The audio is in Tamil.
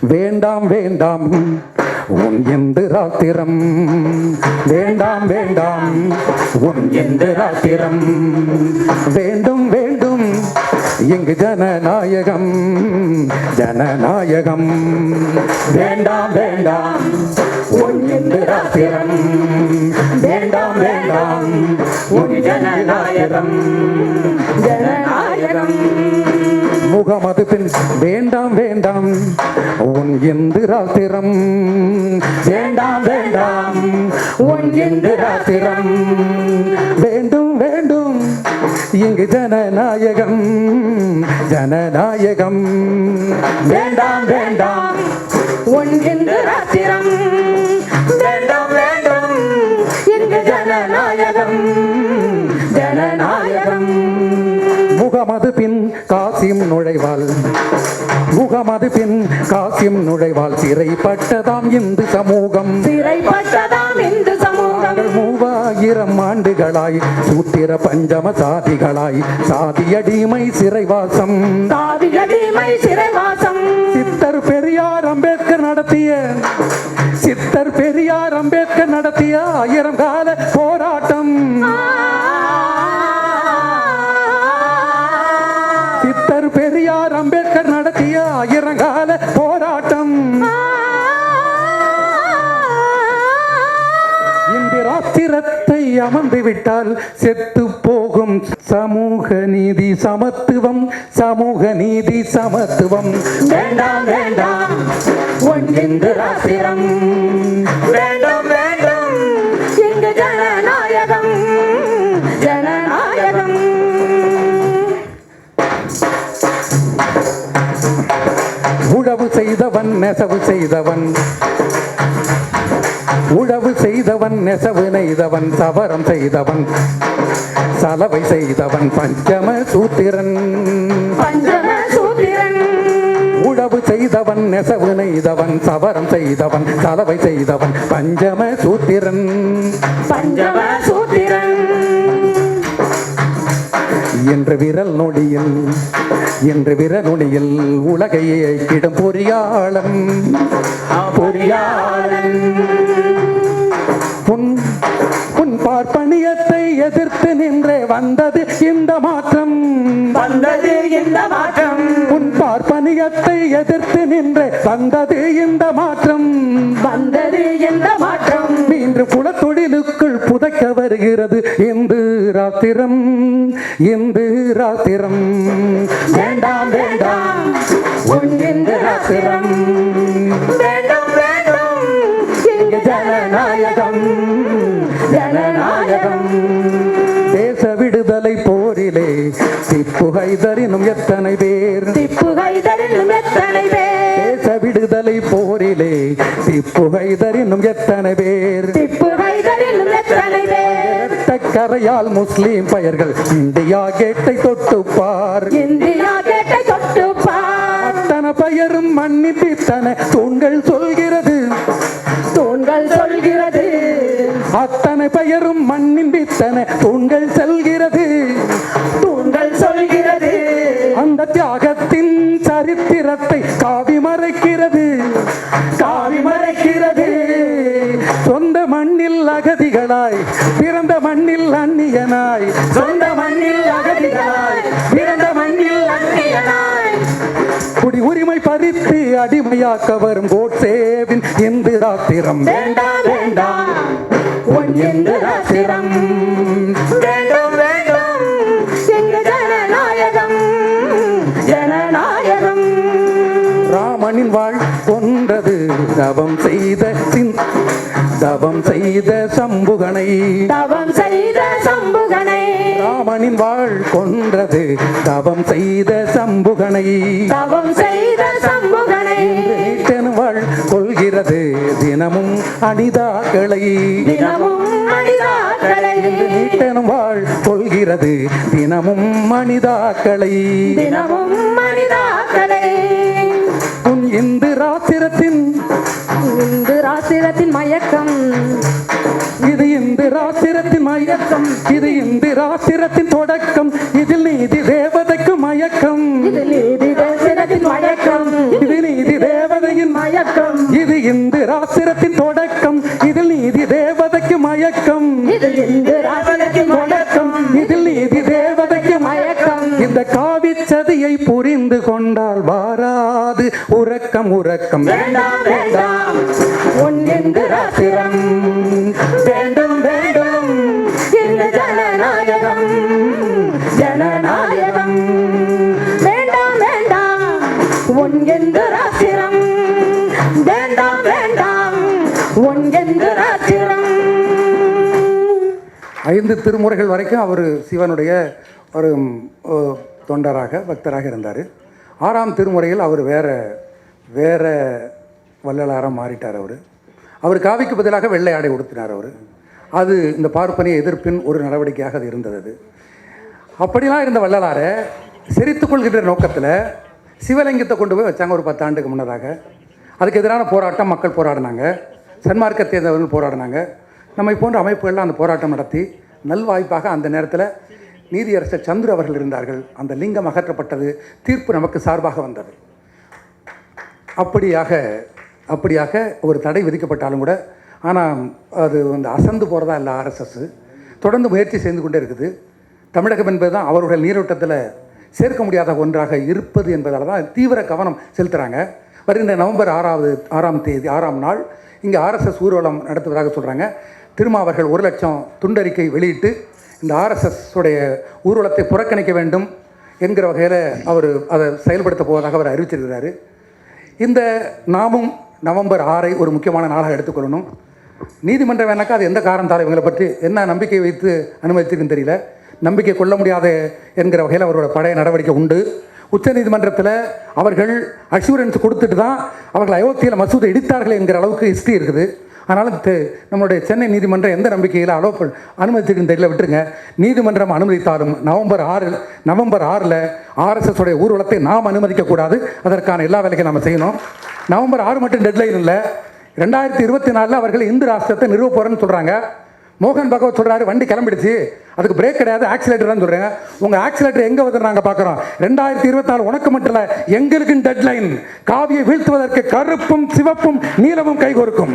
வேண்டாம் வேண்டாம். உன் எந்த ராத்திரம்? வேண்டாம் வேண்டாம். உன் எந்த ராத்திரம்? வேண்டும் வேண்டும். இங்கு ஜனநாயகம் ஜனநாயகம். வேண்டாம் வேண்டாம். உன் எந்த ராத்திரம்? வேண்டாம் வேண்டாம். உன் ஜனநாயகம் ஜனநாயகம். முகமது பின் வேண்டாம் வேண்டாம் உன் எந்திராத்திரம் வேண்டாம் வேண்டாம் உன் எந்திராத்திரம் வேண்டும் வேண்டும் இங்கு ஜனநாயகம் ஜனநாயகம். வேண்டாம் வேண்டாம் உன் எந்திராத்திரம் வேண்டாம் வேண்டும் இங்கு ஜனநாயகம் ஜனநாயகம். முகமது பின் கா காசிம் நுழைவாள். முகமது பின் காசிம் நுழைவாள். சிறைப்பட்டதாம் இந்து சமூகம். சிறைப்பட்டதாம் இந்து சமூகம். மூவாயிரம் ஆண்டுகளாய் சூத்திர பஞ்சம சாதிகளாய். சாதியடிமை சிறைவாசம். சாதியடிமை சிறைவாசம். சித்தர் பெரியார் அம்பேத்கர் நடத்திய சித்தர் பெரியார் அம்பேத்கர் நடத்திய ஆயிரம் கால போராட்டம். ராத்திரத்தை அமர்ந்து விட்டால் செத்து போகும். சமூக நீதி சமத்துவம் சமூக நீதி சமத்துவம். வேண்டாம் வேண்டாம் உன் இந்த வேண்டாம் வேண்டும் எங்க ஜனநாயகம் ஜனநாயகம். உழவு செய்தவன் நெசவு செய்தவன். உழவு செய்தவன் நெசவு நெய்தவன் சவரம் செய்தவன் சலவை செய்தவன் பஞ்சம சூத்திரன். உழவு செய்தவன் நெசவு நெய்தவன் சவரம் செய்தவன் சலவை செய்தவன் பஞ்சம சூத்திரன். பஞ்சம சூத்திரன். என்று விரல் நொடியில் என்று விரல் நொடியில் உலகையே கிடும் பொறியாளம் பொறியாளன். எதிர்த்து நின்றே வந்தது இந்த மாற்றம். வந்தது இந்த மாற்றம். உன் பார்ப்பனியத்தை எதிர்த்து நின்றே வந்தது இந்த மாற்றம். வந்தது இந்த மாற்றம். இன்று குலத்தொழிலுக்குள் புதைக்க வருகிறது இந்து ராத்திரம். இந்து ராத்திரம். வேண்டாம் வேண்டாம். உன் இந்து ராத்திரம். வேண்டும் வேண்டும். ஜனநாயகம். ஜனநாயகம். தேச விடுதலை போரிலே திப்பு ஹைதரினும் எத்தனை பேர்? திப்பு கைதரிலும் எத்தனை பேர்? தேச விடுதலை போரிலே திப்பு ஹைதரினும் எத்தனை பேர்? திப்பு கைதரிலும் எத்தனை பேர்? கரையால் முஸ்லீம் பெயர்கள் இந்தியா கேட்டை தொட்டுப்பார். இந்தியா கேட்டை தொட்டு பார் அத்தனை பெயரும் மன்னிப்பித்தன. தூண்கள் சொல்கிறது. தூண்கள் சொல்கிறது. அத்தனை பெயரும் மன்னிப்பித்தன தூண்கள் செல்கிறது. தூண்கள் சொல்கிறது. அந்த தியாகத்தின் சரித்திரத்தை காவி மறைக்கிறது. காவி மறைக்கிறது. சொந்த மண்ணில் அகதிகளாய் பிறந்த மண்ணில் அந்நியனாய். சொந்த மண்ணில் அகதிகளாய் பிறந்த மண்ணில் அந்நியனாய். குடி உரிமை பறித்து அடிமையாக்க வரும் கோட்சேவின் இந்து ராத்திரம் வேண்டாம் வேண்டாம். உன் எந்த ராத்திரம் வேண்டும் வேண்டும் எங்க ஜனநாயகம். ஜனநாயகம் ராமனின் வாழ் கொன்றது தவம் செய்த சின் தவம் செய்த சம்புகனை. தவம் செய்த சம்புகனை. ராமனின் வாழ் கொன்றது தவம் செய்த சம்புகனை. தவம் செய்த சம்புகனை. கொள்கிறது தினமும் அனிதாக்களை தினமும் மனிதாக்களை நீட்டன் வாழ் கொள்கிறது. தினமும் மனிதாக்களை உன் இந்து ராத்திரத்தின் இந்து ராத்திரத்தின் மயக்கம் இது இந்து ராத்திரத்தின் மயக்கம். இது இந்து ராத்திரத்தின் தொடக்கம். இதில் நீதி தேவதைக்கு மயக்கம். முழக்கம் இதில் இது தேவதைக்கு மயக்கம். இந்த காவி புரிந்து கொண்டால் வாராது. உறக்கம் உறக்கம். வேண்டாம் வேண்டாம். ஐந்து திருமுறைகள் வரைக்கும் அவர் சிவனுடைய ஒரு தொண்டராக பக்தராக இருந்தார். ஆறாம் திருமுறையில் அவர் வேற வேற வள்ளலாராக மாறிட்டார் அவர். அவர் காவிக்கு பதிலாக வெள்ளை ஆடை உடுத்தினார் அவர். அது இந்த பார்ப்பனிய எதிர்ப்பின் ஒரு நடவடிக்கையாக அது இருந்தது அது. அப்படிலாம் இருந்த வள்ளலாரை சிரித்துக்கொள்கின்ற நோக்கத்தில் சிவலிங்கத்தை கொண்டு போய் வச்சாங்க ஒரு பத்தாண்டுக்கு முன்னதாக. அதுக்கு எதிரான போராட்டம் மக்கள் போராடினாங்க. சன்மார்க்க தேர்ந்தவர்கள் போராடினாங்க. நம்மை போன்ற அமைப்புகள்லாம் அந்த போராட்டம் நடத்தி நல்வாய்ப்பாக அந்த நேரத்தில் நீதியரசர் சந்துரு அவர்கள் இருந்தார்கள். அந்த லிங்கம் அகற்றப்பட்டது தீர்ப்பு நமக்கு சார்பாக வந்தது. அப்படியாக அப்படியாக ஒரு தடை விதிக்கப்பட்டாலும் கூட ஆனால் அது வந்து அசந்து போகிறதா இல்லை ஆர்எஸ்எஸ் தொடர்ந்து முயற்சி செய்து கொண்டே இருக்குது. தமிழகம் என்பது தான் அவருடைய நீரோட்டத்தில் சேர்க்க முடியாத ஒன்றாக இருப்பது என்பதால் தான் தீவிர கவனம் செலுத்துகிறாங்க வருகின்ற நவம்பர் ஆறாவது ஆறாம் தேதி ஆறாம் நாள் இங்கே ஆர்எஸ்எஸ் ஊர்வலம் நடத்துவதாக சொல்கிறாங்க திருமாவர்கள் ஒரு லட்சம் துண்டறிக்கை வெளியிட்டு இந்த ஆர்எஸ்எஸ் உடைய ஊர்வலத்தை புறக்கணிக்க வேண்டும் என்கிற வகையில் அவர் அதை செயல்படுத்த போவதாக அவர் அறிவிச்சிருக்கிறார். இந்த நாமும் நவம்பர் ஆறை ஒரு முக்கியமான நாளாக எடுத்துக்கொள்ளணும். நீதிமன்றம் வேணாக்கா அது எந்த காரணத்தால் இவங்களை பற்றி என்ன நம்பிக்கை வைத்து அனுமதித்திருக்குன்னு தெரியல. நம்பிக்கை கொள்ள முடியாத என்கிற வகையில் அவரோட பழைய நடவடிக்கை உண்டு. உச்சநீதிமன்றத்தில் அவர்கள் அஷூரன்ஸ் கொடுத்துட்டு தான் அவர்கள் அயோத்தியில் மசூதை இடித்தார்கள் என்கிற அளவுக்கு ஹிஸ்ட்ரி இருக்குது. அதனால் நம்மளுடைய சென்னை நீதிமன்றம் எந்த நம்பிக்கையில் அலோ அனுமதிச்சிருக்குன்னு தெரியல விட்டுருங்க. நீதிமன்றம் அனுமதித்தாலும் நவம்பர் ஆறு நவம்பர் ஆறில் ஆர்எஸ்எஸ் உடைய ஊர்வலத்தை நாம் அனுமதிக்கக்கூடாது அதற்கான எல்லா வேலைக்கும் நம்ம செய்யணும். நவம்பர் ஆறு மட்டும் டெட்லைன் இல்லை. ரெண்டாயிரத்தி இருபத்தி நாலில் அவர்கள் இந்து ராஷ்டிரத்தை நிறுவ போகிறேன்னு சொல்கிறாங்க மோகன் பகவத் சொல்கிறாரு வண்டி கிளம்பிடுச்சு. அதுக்கு பிரேக் கிடையாது ஆக்சிலேட்டர் தான் உங்கள் ஆக்சிலேட்டர் எங்கே வந்து நாங்கள் பார்க்குறோம் ரெண்டாயிரத்தி இருபத்தி நாலு உனக்கு மட்டும் இல்லை எங்களுக்கும் டெட்லைன் காவியை வீழ்த்துவதற்கு கருப்பும் சிவப்பும் நீளமும் கைகோர்க்கும்